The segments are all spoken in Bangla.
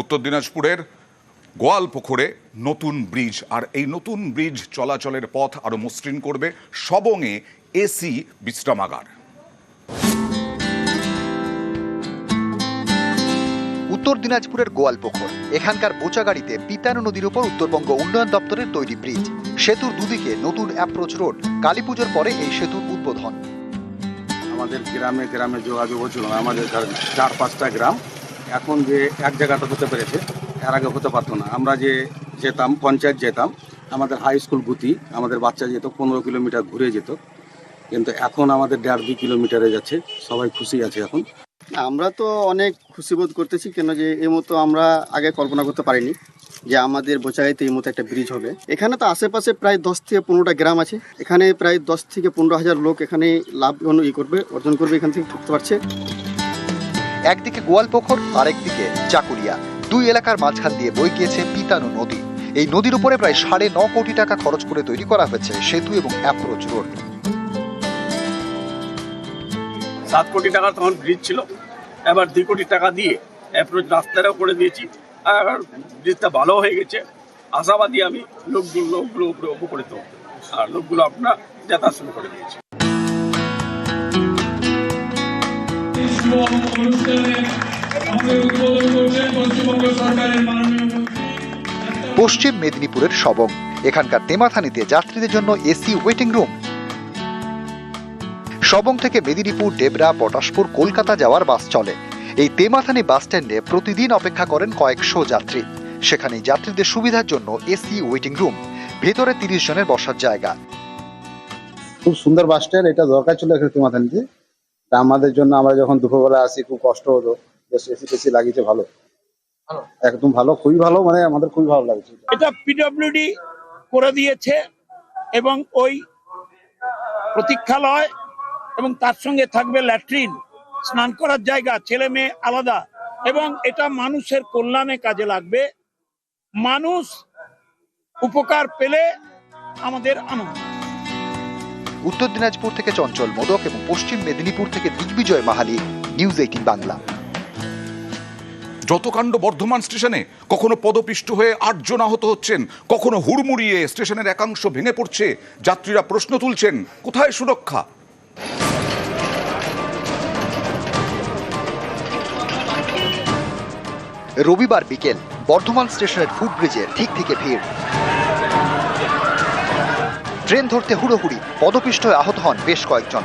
উত্তর দিনাজপুরের গোয়ালপুকুরে নতুন ব্রিজ আর এই নতুন ব্রিজ চলাচলের পথ আরও মসৃণ করবে সবংয়ে এসি বিশ্রামাগার। উত্তর দিনাজপুরের গোয়ালপুকুর এখানকার বোচাগাড়িতে পিতানো নদীর উপর উত্তরবঙ্গ উন্নয়ন দপ্তরের তৈরি ব্রিজ। সেতুর দুদিকে নতুন অ্যাপ্রোচ রোড কালীপুজোর পরে এই সেতুর উদ্বোধন। আমাদের গ্রামে গ্রামে যোগাযোগ হচ্ছিল আমাদের চার পাঁচটা গ্রাম। এখন যে এক জায়গাটা হতে পেরেছে, এর আগে হতে পারতো না। আমরা যে যেতাম, পঞ্চায়েত যেতাম, আমাদের হাই স্কুল গুতি আমাদের বাচ্চা যেত, পনেরো কিলোমিটার ঘুরে যেত। কিন্তু এখন আমাদের দেড় দুই কিলোমিটারে যাচ্ছে, সবাই খুশি আছে এখন। আমরা তো অনেক খুশি বোধ করতেছি, কেন যে এই মতো আমরা আগে কল্পনা করতে পারিনি যে আমাদের বোচাগাইতে এই মতো একটা ব্রিজ হবে। এখানে তো আশেপাশে প্রায় দশ থেকে পনেরোটা গ্রাম আছে। এখানে প্রায় দশ থেকে পনেরো হাজার লোক এখানে লাভ, ই করবে, অর্জন করবে, এখান থেকে ঢুকতে পারছে। একদিকে গোয়ালপুকুর আরেকদিকে চাকুলিয়া দুই এলাকার মাঝখান দিয়ে বই গিয়েছে পিতানো নদী। এই নদীর উপরে প্রায় সাড়ে ন কোটি টাকা খরচ করে তৈরি করা হয়েছে সেতু এবং অ্যাপ্রোচ রোড। সাত কোটি টাকা তখন ব্রিজ ছিল। এবার দুই কোটি টাকা দিয়ে অ্যাপ্রোচ রাস্তাটাও করে দিয়েছি। আর ব্রিজটা ভালো হয়ে গেছে। আশাবাদী আমি লোকগুলো লোকগুলো উপরে উপকৃত। আর লোকগুলো আপনার যাতায়াত শুরু করে দিয়েছে। পশ্চিম মেদিনীপুরের সবং এখানকার তেমাথানিতে যাত্রীদের জন্য এসি ওয়েটিং রুম। সবং থেকে মেদিনীপুর ডেবরা পটাশপুর, কলকাতা যাওয়ার বাস চলে। এই তেমাথানি বাস স্ট্যান্ডে প্রতিদিন অপেক্ষা করেন কয়েকশো যাত্রী। সেখানে যাত্রীদের সুবিধার জন্য এসি ওয়েটিং রুম। ভেতরে তিরিশ জনের বসার জায়গা। খুব সুন্দর বাস স্ট্যান্ড, এটা দরকার ছিল এখানে তিমাথানিতে। তা আমাদের জন্য আমরা যখন দুপুরবেলা আসি খুব কষ্ট হতো। বেশ এসি টেসি লাগিয়েছে ভালো। একদম ভালো খুবই ভালো মানে আমাদের খুবই ভালো লাগছে। এটা পিডব্লিউডি করে দিয়েছে এবং ওই প্রতীক্ষালয় এবং তার সঙ্গে থাকবে ল্যাট্রিন। স্নান করার জায়গা ছেলে মেয়ে আলাদা। এবং এটা মানুষের কল্যাণে কাজে লাগবে। মানুষ উপকার পেলে আমাদের আনন্দ। উত্তর দিনাজপুর থেকে চঞ্চল মোদক এবং পশ্চিম মেদিনীপুর থেকে দিগ্বিজয় মাহালি নিউজ এইটিন বাংলা। যত কাণ্ড বর্ধমান স্টেশনে কখনো পদপিষ্ট হয়ে আটজন আহত হচ্ছেন কখনো হুড়মুড়িয়ে স্টেশনের একাংশ ভেঙে পড়ছে যাত্রীরা প্রশ্ন তুলছেন কোথায় সুরক্ষা? রবিবার বিকেল বর্ধমান স্টেশনের ফুটব্রিজে ঠিক থেকে ভিড়। ট্রেন ধরতে হুড়োহুড়ি পদপিষ্ট হয়ে আহত হন বেশ কয়েকজন।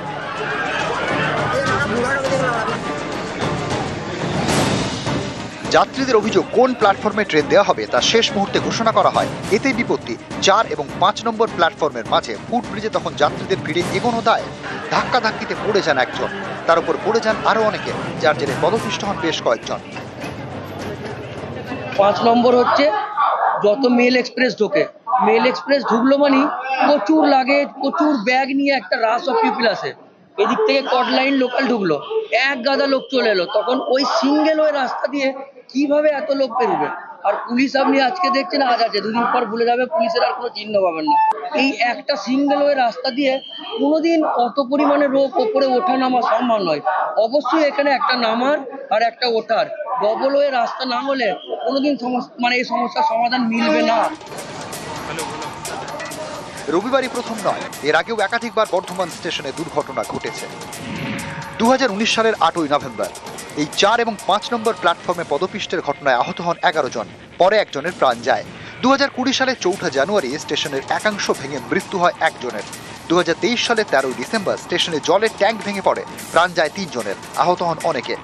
যাত্রীদের অভিযোগ, কোন প্ল্যাটফর্মে ট্রেন দেওয়া হবে তা শেষ মুহূর্তে ঘোষণা করা হয়। এতেই বিপত্তি। চার এবং পাঁচ নম্বর প্ল্যাটফর্মের মাঝে ফুটব্রিজে তখন যাত্রীদের ভিড়ে এগোনো দায়। ধাক্কা ধাক্কিতে পড়ে যান একজন। তার উপর পড়ে যান আরও অনেকে, যার জেরে পদপিষ্ট হন বেশ কয়েকজন। পাঁচ নম্বর হচ্ছে, যত মেল এক্সপ্রেস ঢোকে মেল এক্সপ্রেস ঢুকলো মানে প্রচুর লাগেজ প্রচুর ব্যাগ নিয়ে একটা রাস অফ পিপল আসে। এদিক থেকে কট লাইন লোকাল ঢুকলো। এক গাদা লোক চলে এলো। তখন ওই সিঙ্গেল ওই রাস্তা দিয়ে কীভাবে এত লোক পেরোবে আর পুলিশ আপনি আজকে দেখছেন, আজ আছে, দুদিন পর ভুলে যাবে, পুলিশের আর কোনো চিহ্ন পাবেন না। এই একটা সিঙ্গেল ওয়ে রাস্তা দিয়ে কোনোদিন অত পরিমাণে লোক ওপরে ওঠা নামা সম্ভব নয়। অবশ্যই এখানে একটা নামার আর একটা ওঠার। ডবল ওয়ে রাস্তা না হলে কোনোদিন সমস্যা মানে এই সমস্যার সমাধান মিলবে না। রবিবারই প্রথম নয়। এর আগেও একাধিকবার বর্ধমান স্টেশনে দুর্ঘটনা ঘটেছে। দু সালের আটই নভেম্বর, এই চার এবং পাঁচ নম্বর প্ল্যাটফর্মে পদপিষ্টের ঘটনায় আহত হন এগারো জন। পরে একজনের প্রাণ যায়। দু সালের চৌঠা জানুয়ারি স্টেশনের একাংশ ভেঙে মৃত্যু হয় একজনের। দুহাজার তেইশ সালে তেরোই ডিসেম্বর স্টেশনে জলের ট্যাঙ্ক ভেঙে পড়ে, প্রাণ যায় তিনজনের। আহত হন অনেকে।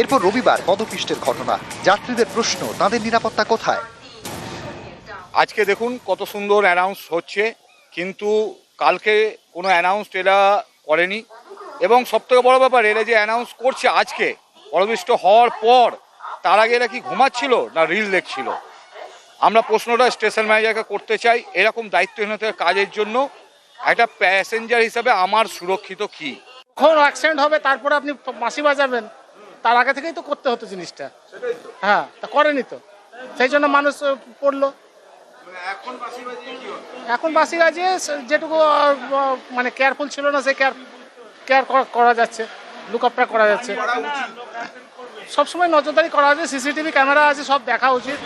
এরপর রবিবার পদপিষ্টের ঘটনা। যাত্রীদের প্রশ্ন, তাদের নিরাপত্তা কোথায়? আজকে দেখুন কত সুন্দর অ্যানাউন্স হচ্ছে, কিন্তু কালকে কোনো অ্যানাউন্স এরা করেনি। এবং সবথেকে বড় ব্যাপার, এরা যে অ্যানাউন্স করছে আজকে পরবিষ্ট হওয়ার পর, তার আগে এরা কি ঘুমাচ্ছিল না রিল দেখছিল? আমরা প্রশ্নটা স্টেশন ম্যানেজারকে করতে চাই, এরকম দায়িত্বহীনতার কাজের জন্য একটা প্যাসেঞ্জার হিসাবে আমার সুরক্ষিত কি? কখন অ্যাক্সিডেন্ট হবে, তারপরে আপনি বাঁশি বাজাবেন, তার আগে থেকেই তো করতে হতো জিনিসটা। হ্যাঁ তা করেনি তো। সেই জন্য মানুষ পড়ল। এখন বাসি গাছে যেটুকু আহ, মানে কেয়ারফুল ছিল না সে কেয়ার কেয়ার করা যাচ্ছে লুক আপটা করা যাচ্ছে সবসময় নজরদারি করা আছে সিসিটিভি ক্যামেরা আছে সব দেখা উচিত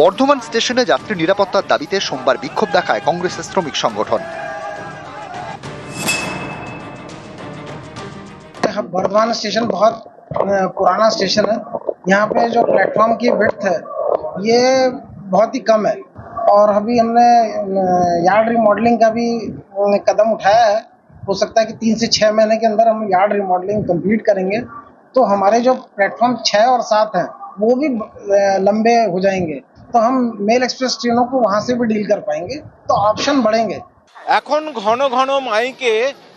বর্ধমান স্টেশনে যাত্রী নিরাপত্তার দাবিতে সোমবার বিক্ষোভ দেখায় কংগ্রেসের শ্রমিক সংগঠন बर्धमान स्टेशन बहुत अ, पुराना स्टेशन है यहाँ पे जो प्लेटफॉर्म की विड्थ है ये बहुत ही कम है और अभी हमने अ, यार्ड रिमॉडलिंग का भी अ, कदम उठाया है हो सकता है कि तीन से छः महीने के अंदर हम यार्ड रिमॉडलिंग कंप्लीट करेंगे तो हमारे जो प्लेटफॉर्म छः और सात हैं वो भी अ, लंबे हो जाएंगे तो हम मेल एक्सप्रेस ट्रेनों को वहाँ से भी डील कर पाएंगे तो ऑप्शन बढ़ेंगे এখন ঘন ঘন মাইকে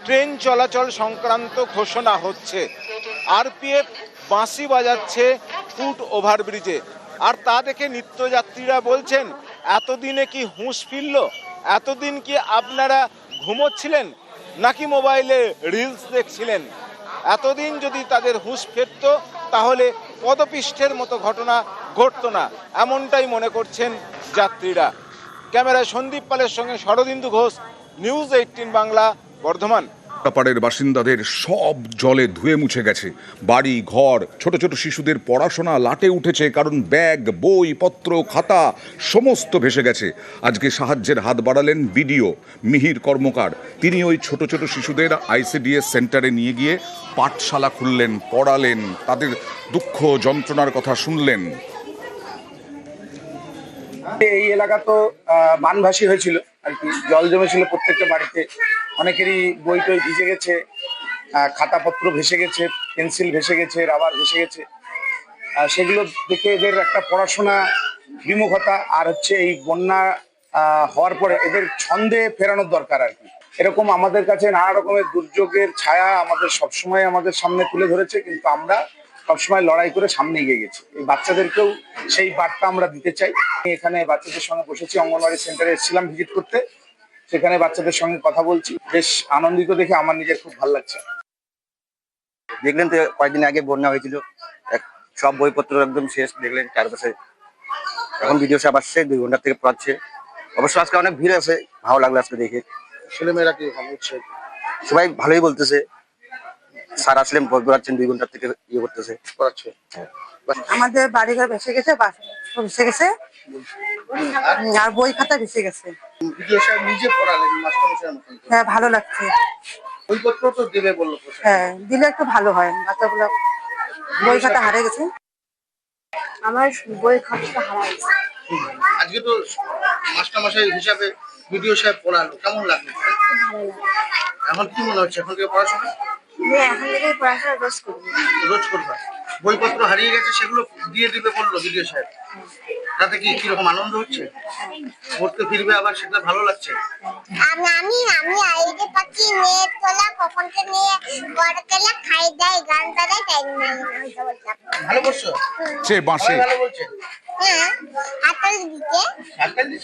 ট্রেন চলাচল সংক্রান্ত ঘোষণা হচ্ছে আরপিএফ বাঁশি বাজাচ্ছে ফুট ওভারব্রিজে আর তা দেখে নিত্যযাত্রীরা বলছেন, এতদিনে কি হুঁশ ফিরল? এতদিন কি আপনারা ঘুমোচ্ছিলেন? নাকি মোবাইলে রিলস দেখছিলেন? এতদিন যদি তাদের হুঁশ ফিরত, তাহলে পদপিষ্ঠের মতো ঘটনা ঘটতো না। এমনটাই মনে করছেন যাত্রীরা। ক্যামেরায় সন্দীপ পালের সঙ্গে শরদিন্দু ঘোষ, নিউজ এইটিন বাংলা, বর্ধমান। পাড়ের বাসিন্দাদের সব জলে ধুয়ে মুছে গেছে। বাড়ি ঘর ছোট ছোট শিশুদের পড়াশোনা লাটে উঠেছে কারণ ব্যাগ বই পত্র খাতা সমস্ত ভেসে গেছে। আজকে সাহায্যের হাত বাড়ালেন বিডিও মিহির কর্মকার। তিনি ওই ছোট ছোট শিশুদের আইসিডিএস সেন্টারে নিয়ে গিয়ে পাঠশালা খুললেন পড়ালেন তাদের দুঃখ যন্ত্রণার কথা শুনলেন। এই এলাকা তো আহ, বানভাসী হয়েছিল। আর কি, জল জমেছিল প্রত্যেকটা বাড়িতে। অনেকেরই বই টই ভিজে গেছে খাতাপত্র ভেসে গেছে, পেন্সিল ভেসে গেছে, রাবার ভেসে গেছে। আর সেগুলো দেখে এদের একটা পড়াশোনা বিমুখতা, আর হচ্ছে এই বন্যা হওয়ার পরে এদের ছন্দে ফেরানোর দরকার আর কি। এরকম আমাদের কাছে নানা রকমের দুর্যোগের ছায়া আমাদের সবসময় আমাদের সামনে তুলে ধরেছে, কিন্তু আমরা সবসময় লড়াই করে সামনে এগিয়ে গেছি। এই বাচ্চাদেরকেও সেই বার্তা আমরা দিতে চাই। আমি এখানে বাচ্চাদের সঙ্গে বসেছি অঙ্গনওয়াড়ি সেন্টারে এসেছিলাম ভিজিট করতে। সেখানে বাচ্চাদের সঙ্গে কথা বলছি। বেশ আনন্দিত দেখে আমার নিজের খুব ভালো লাগছে। দেখলেন তো কয়েকদিন আগে বন্যা হয়েছিল। এক- সব বইপত্র একদম শেষ দেখলেন চারপাশে। এখন ভিডিও সাহেব আসছে দুই ঘণ্টা থেকে পড়াচ্ছে। অবশ্য আজকে অনেক ভিড় আছে ভালো লাগল আজকে দেখে। ছেলেমেয়েরা কি হচ্ছে সবাই ভালোই বলতেছে। স্যার আসলেন পড়াচ্ছেন দুই ঘণ্টা থেকে ইয়ে করতেছে। পড়াচ্ছে আমাদের বাড়িঘর ভেসে গেছে ভেসে গেছে। আর বই খাতা ভেসে গেছে। নিজে পড়ালেন হ্যাঁ ভালো লাগছে। বইপত্র তো দেবে বলল হ্যাঁ দিলে একটু ভালো হয় বাচ্চাগুলো বই খাতা হারিয়ে গেছে। আমার বই খাতাটা হারাই গেছে আজকে তো মাস্টারমশাই হিসাবে ভিডিও সাহেব পড়ালো কেমন লাগল। এখন কি মনে হচ্ছে এখন থেকে পড়াশোনা? আমি এখন থেকে পড়াশোনা রোজ করব। রোজ করবা। বইপত্র হারিয়ে গেছে সেগুলো দিয়ে দিবে বলল ভিডিও সাহেব। তাতে কি কীরকম আনন্দ হচ্ছে? পড়তে ফিরবে আবার সেটা ভালো লাগছে? আমি আমি আমি আইডি পাচ্ছি নেট তোলা কখন তো নিয়ে বড় তেলা খাই দেয় গান বাজায় তাই না ভালো করছ? সে বাঁশে। ভালো বলছে? হ্যাঁ হাততালি